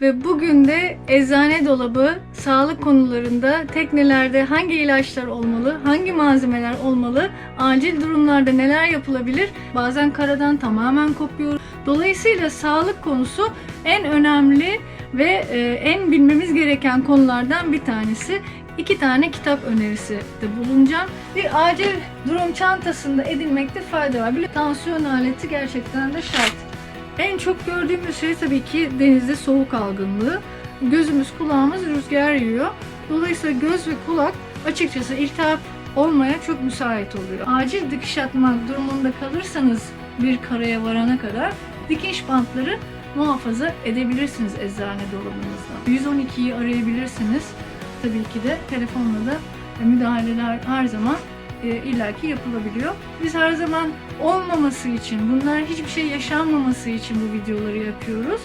Ve bugün de eczane dolabı, sağlık konularında teknelerde hangi ilaçlar olmalı, hangi malzemeler olmalı, acil durumlarda neler yapılabilir, bazen karadan tamamen kopuyor. Dolayısıyla sağlık konusu en önemli ve e, en bilmemiz gereken konulardan bir tanesi. İki tane kitap önerisi de bulunacağım. Bir acil durum çantasında edinmekte fayda var. Bir tansiyon aleti gerçekten de şart. En çok gördüğümüz şey tabii ki denizde soğuk algınlığı. Gözümüz, kulağımız rüzgar yiyor. Dolayısıyla göz ve kulak açıkçası iltihap olmaya çok müsait oluyor. Acil dikiş atmak durumunda kalırsanız bir karaya varana kadar dikiş bantları muhafaza edebilirsiniz eczane dolabınızda. 112'yi arayabilirsiniz. Tabii ki de telefonla da müdahaleler her zaman e, illaki yapılabiliyor. Biz her zaman olmaması için, bunlar hiçbir şey yaşanmaması için bu videoları yapıyoruz.